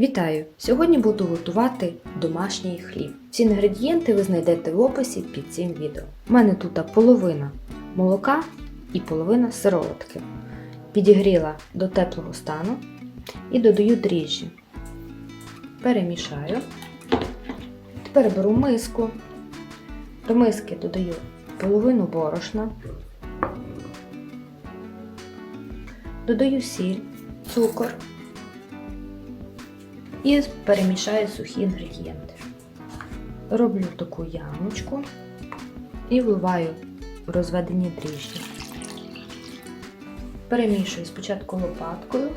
Вітаю! Сьогодні буду готувати домашній хліб. Всі інгредієнти ви знайдете в описі під цим відео. У мене тут половина молока і половина сироватки. Підігріла до теплого стану і додаю дріжджі. Перемішаю. Тепер беру миску. До миски додаю половину борошна. Додаю сіль, цукор і перемішаю сухі інгредієнти. Роблю таку ямочку і вливаю розведені дріжджі. Перемішую спочатку лопаткою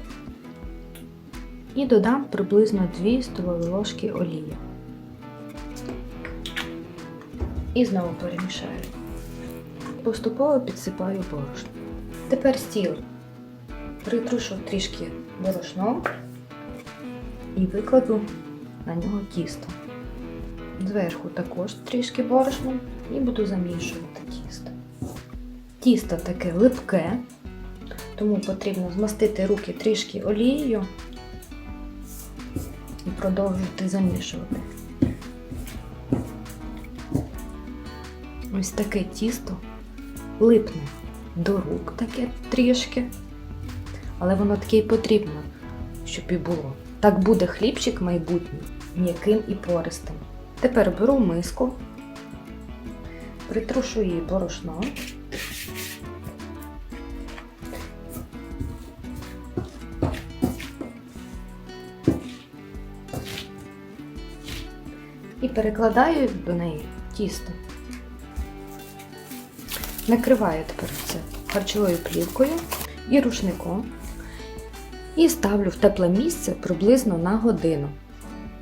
і додам приблизно 2 столові ложки олії. І знову перемішаю. Поступово підсипаю борошно. Тепер стіл притрушу трішки борошном і викладу на нього тісто. Зверху також трішки борошном і буду замішувати тісто. Тісто таке липке, тому потрібно змастити руки трішки олією і продовжувати замішувати. Ось таке тісто липне до рук таке трішки, але воно таке й потрібно, щоб і було. Так буде хлібчик майбутній, м'яким і пористим. Тепер беру миску, притрушу її борошном. І перекладаю до неї тісто. Накриваю тепер це харчовою плівкою і рушником. І ставлю в тепле місце приблизно на годину,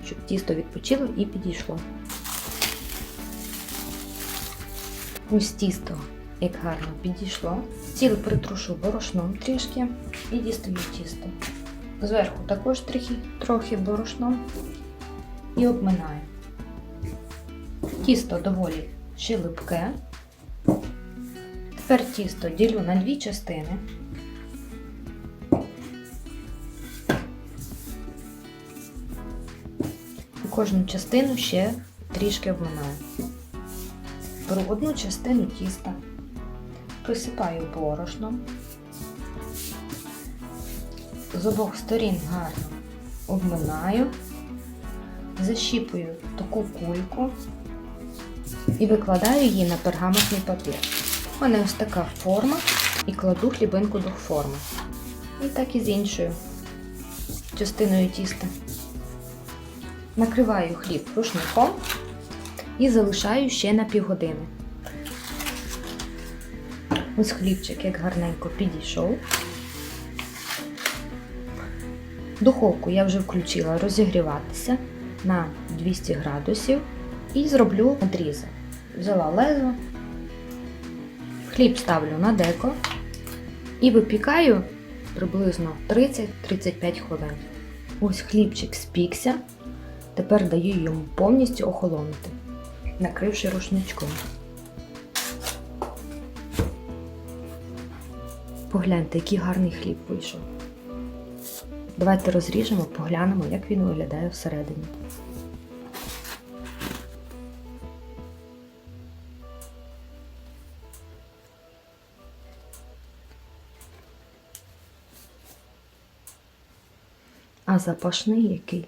щоб тісто відпочило і підійшло. Ось тісто, як гарно підійшло. Стіл притрушу борошном трішки і дістаю тісто. Зверху також трохи, трохи борошном і обминаю. Тісто доволі ще липке. Тепер тісто ділю на дві частини. Кожну частину ще трішки обминаю. Беру одну частину тіста, присипаю борошном, з обох сторін гарно обминаю, защіпую таку кульку і викладаю її на пергаментний папір. У мене ось така форма і кладу хлібинку до форми. І так і з іншою частиною тіста. Накриваю хліб рушником і залишаю ще на півгодини. Ось хлібчик як гарненько підійшов. Духовку я вже включила розігріватися на 200 градусів і зроблю надрізи. Взяла лезо, хліб ставлю на деко і випікаю приблизно 30-35 хвилин. Ось хлібчик спікся. Тепер даю йому повністю охолонути, накривши рушничком. Погляньте, який гарний хліб вийшов. Давайте розріжемо, поглянемо, як він виглядає всередині. А запашний який.